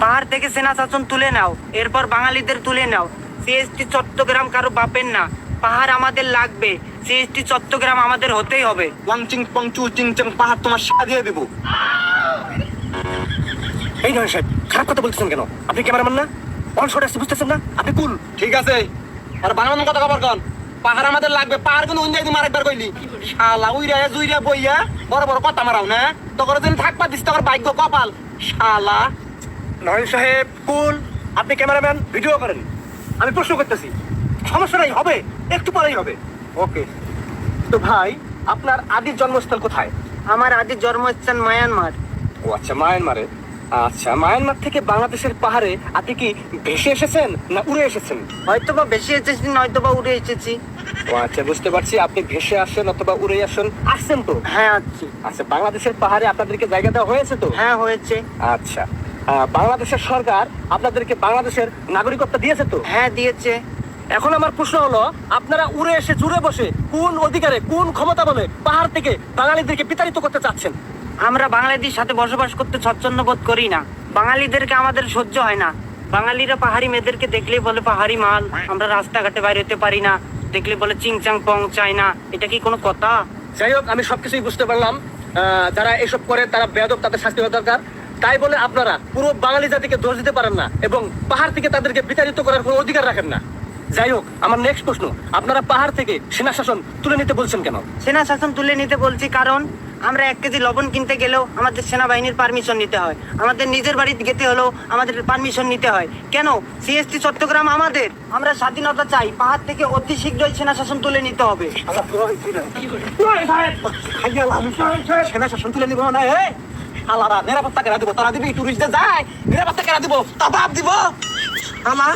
পাহাড় থেকে সেনা শাসন তুলে নাও এরপর বাঙালিদের তুলে নাও। সিএসটি চট্টগ্রাম কারও বাপের না পাহাড় আমাদের লাগবে। সিএসটি চট্টগ্রাম আমাদের হতেই হবে। ওয়াং চিং পাহাড় তোমার সারা দিয়ে দেবো। এই নয় সাহেব খারাপ কথা বলতেছেন কেন? আপনি ক্যামেরাম্যান না? অন শট আসছে বুঝতেছেন না? আপনি কুল। ঠিক আছে। আর বানানোর কথা খবর কন? পাহাড় আমাদের লাগবে পাহাড় কিন্তু অন্য একদিন আরেকবার কইলি। শালা উইরা জুইরা বইয়া বড় বড় কথা মারাও না। তখন দিন থাকবা দিস তখন ভাগ্য কপাল। শালা। নয়ন সাহেব কুল আপনি ক্যামেরাম্যান ভিডিও করেন। আমি প্রশ্ন করতেছি সমস্যা নাই হবে একটু পরেই হবে। ওকে। তো ভাই আপনার আদির জন্মস্থল কোথায়? আমার আদি জন্মস্থান মায়ানমার। ও আচ্ছা মায়ানমারে। আচ্ছা মায়ানমার থেকে বাংলাদেশের পাহাড়ে আপনি কি ভেসে এসেছেন না উড়ে এসেছেন? হয়তো বা ভেসে এসেছি নয়তো বা উড়ে এসেছি। ও আচ্ছা বুঝতে পারছি আপনি ভেসে আসেন অথবা উড়ে আসেন আসছেন তো? হ্যাঁ আছি আচ্ছা বাংলাদেশের পাহাড়ে আপনাদেরকে জায়গা দেওয়া হয়েছে তো? হ্যাঁ হয়েছে। আচ্ছা। বাংলাদেশের সরকার আপনাদেরকে বাংলাদেশের নাগরিকত্ব দিয়েছে তো? হ্যাঁ দিয়েছে। এখন আমার প্রশ্ন হলো আপনারা উড়ে এসে জুড়ে বসে কোন অধিকারে কোন ক্ষমতা বলে পাহাড় থেকে বাঙালিদেরকে বিতাড়িত করতে চাচ্ছেন? আমরা বাঙালিদের সাথে বসবাস করতে স্বচ্ছন্দ বোধ করি না। বাঙালিদেরকে আমাদের সহ্য হয় না। বাঙালিরা পাহাড়ি মেয়েদেরকে দেখলেই বলে পাহাড়ি মাল। আমরা রাস্তাঘাটে বাইরে হতে পারি না। দেখলে বলে চিংচাং পং চাই না। এটা কি কোনো কথা? যাই হোক আমি সবকিছুই বুঝতে পারলাম। আহ, যারা এসব করে তারা বেয়াদব তাদের শাস্তি হওয়া দরকার। তাই বলে আপনারা পুরো বাঙালি জাতিকে দোষ দিতে পারেন না এবং পাহাড় থেকে তাদেরকে বিতাড়িত করার কোনো অধিকার রাখেন না। যাই হোক আমার নেক্সট প্রশ্ন আপনারা পাহাড় থেকে সেনা শাসন তুলে নিতে বলছেন কেন? সেনা শাসন তুলে নিতে বলছি কারণ আমরা এক কেজি লবণ কিনতে গেলেও আমাদের সেনাবাহিনীর পারমিশন নিতে হয়। আমাদের নিজের বাড়িতে যেতে হলেও আমাদের পারমিশন নিতে হয়। কেন? সিএসটি চট্টগ্রাম আমাদের। আমরা স্বাধীনতা চাই পাহাড় থেকে অতি শীঘ্রই সেনা শাসন তুলে নিতে হবে। সেনা শাসন তুলে নিব না এ আলাদা নিরাপত্তা কেনা দিব, তারা দিবি টুরিস্টদের যায়, নিরাপত্তা কেনা দিব তা দিব। আমা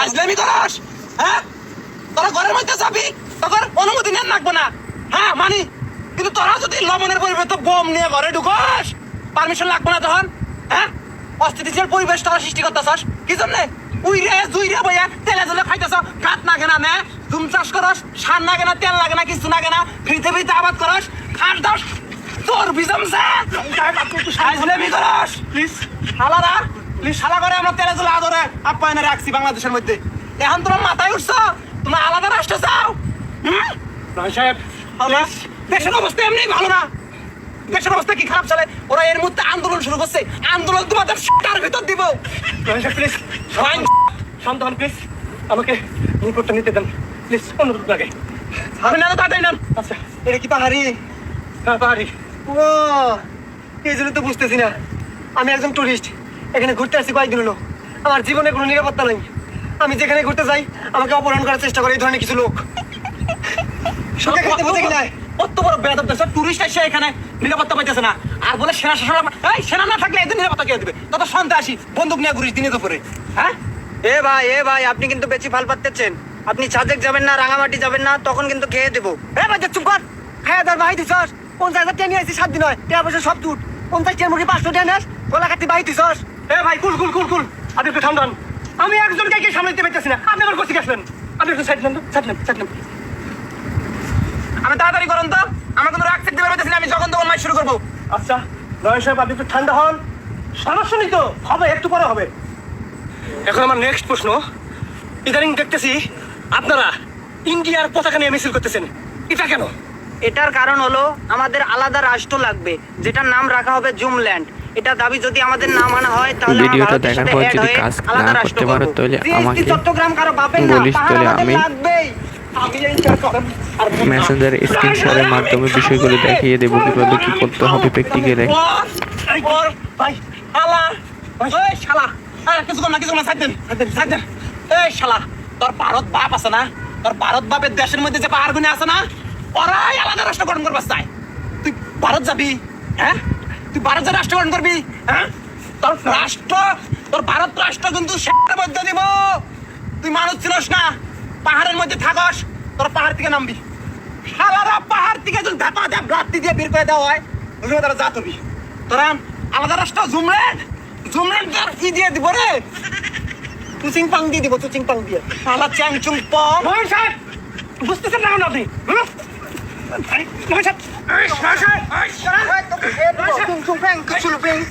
হাজলামি করস হ্যাঁ? তোরা ঘরের মধ্যে যাবি, তখন অনুমতি নেন লাগবো না। হ্যাঁ মানি। কিন্তু তোরা যদি লবণের পরিবর্তে বোম নিয়ে ঘরে ঢুকস পারমিশন লাগবে না তখন হ্যাঁ? অস্থিতিশীল পরিবেশ তোরা সৃষ্টি করতেছস। কি জন্য? উইরে, জুইরে বইয়া তেলে জলে খাইতেছ। কাঠ না কেনা নে, জুম চাষ করস, সার না কেনা তেল লাগে না, কিছু না কেনা ফ্রিতে আবাদ করস খাট দাস। তোর বিজমছে আইজলে বি করস প্লিজ। হালারা প্লিজ শালা করে আমরা তেলে জলে আদরে আপ্যায়নে রাখছি বাংলাদেশের মধ্যে। এখন তোমার মাথায় উঠছ? তোমরা আলাদা রাষ্ট্র চাও? হুম? সাহেব দেশের অবস্থা এমনি ভালো না। দেশের অবস্থা কি খারাপ চলে? ওরা এর মধ্যে আন্দোলন শুরু করছে। আন্দোলন তোমাদের তার ভিতর দিব। প্লিজ. শান্ত হন প্লিজ আমাকে রিপোর্টটা নিতে দেন। প্লিজ অনুরোধ লাগে। আমি না তাড়াতাড়ি নাম আচ্ছা। এটা কি পাহাড়ি? হ্যাঁ পাহাড়ি। ও এই জন্য তো বুঝতেছি না। আমি একজন টুরিস্ট এখানে ঘুরতে আসছি কয়েকদিন হলো। আমার জীবনে কোনো নিরাপত্তা নেই। আমি যেখানে ঘুরতে যাই আমাকে অপহরণ করার চেষ্টা করে এই ধরনের কিছু লোক। সুখে খেতে বুঝে কিনা কত বড় বেদব দেশ টুরিস্ট এখানে নিরাপত্তা পাইতেছে না। আর বলে সেনা শাসন এই সেনা না থাকলে এদের নিরাপত্তা কে দেবে? তত সন্ত্রাসী বন্দুক নিয়ে ঘুরিস দিনে দুপুরে। হ্যাঁ? এ ভাই এ ভাই আপনি কিন্তু বেশি ফাল পাচ্ছেন আপনি সাজেক যাবেন না রাঙামাটি যাবেন না তখন কিন্তু খেয়ে দেবো। এ ভাই চুপ কর। খায়া দার ভাই পঞ্চাশ হাজার সাত দিন হয়। পয়সা সব পঞ্চাশ মুরগি পাঁচশো এ ভাই কুল কুল কুল কুল। আপনি একটু আমি একজনকে কে সামনে দিতে পারতেছি না। আপনি আবার কোথায় গেছিলেন আপনি একটু সাইড নেন তো সাইড নেন সাইড নেন আমি তাড়াতাড়ি করুন তো। আমার কোনো রাগ থাকতে পারতেছি না আমি যখন তখন মাই শুরু করব। আচ্ছা নয় সাহেব আপনি একটু ঠান্ডা হন। সমস্যা নেই তো হবে একটু পরে হবে। এখন আমার নেক্সট প্রশ্ন। ইদানিং দেখতেছি আপনারা ইন্ডিয়ার পতাকা নিয়ে মিছিল করতেছেন। এটা কেন? এটার কারণ হলো আমাদের আলাদা রাষ্ট্র লাগবে যেটার নাম রাখা হবে জুমল্যান্ড। এটা দাবি যদি আমাদের না মানা হয় তাহলে ভিডিওটা দেখার পর যদি কাজ না করতে পারো তাহলে আমাকে চট্টগ্রাম কারও বাপের না তাহলে আমি মেসেঞ্জার স্ক্রিনশটের মাধ্যমে বিষয়গুলো দেখিয়ে দেবো কীভাবে কি করতে হবে প্র্যাকটিক্যালে ভাই শালা এই শালা। কিছু না কিছু না সাইড দেন সাইড দেন এই শালা তোর ভারত বাপ আছে না? তোর ভারত বাপের দেশের মধ্যে যে পাহাড় গুনে আছে না? ওরাই আলাদা রাষ্ট্র গঠন করবার চাই তুই ভারত যাবি হ্যাঁ? তুই ভারত যা রাষ্ট্র গঠন করবি হ্যাঁ? তোর রাষ্ট্র, তোর ভারত রাষ্ট্র কিন্তু সেটার দিব। তুই মানুষ ছিলস না, পাহাড়ের মধ্যে থাকস, তোর পাহাড় থেকে নামবি। শালারা পাহাড় থেকে যদি ধাপা ধাপ রাত্রি দিয়ে বের করে দেওয়া হয় ওখানে তারা যা তবি তোরা আলাদা রাষ্ট্র জুমলেট জুমলেট তার ই দিয়ে দিব রে। চুচিং পাং দিয়ে দিব চুচিং পাং দিয়ে। শালা চ্যাং চুং পং বুঝতেছেন না আপনি? Maşat! Maşat! Maşat! Chung chung peng, chung peng,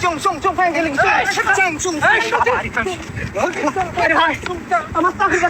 chung chung chung peng, chung chung chung peng. Hadi hadi. Ama tabii ki.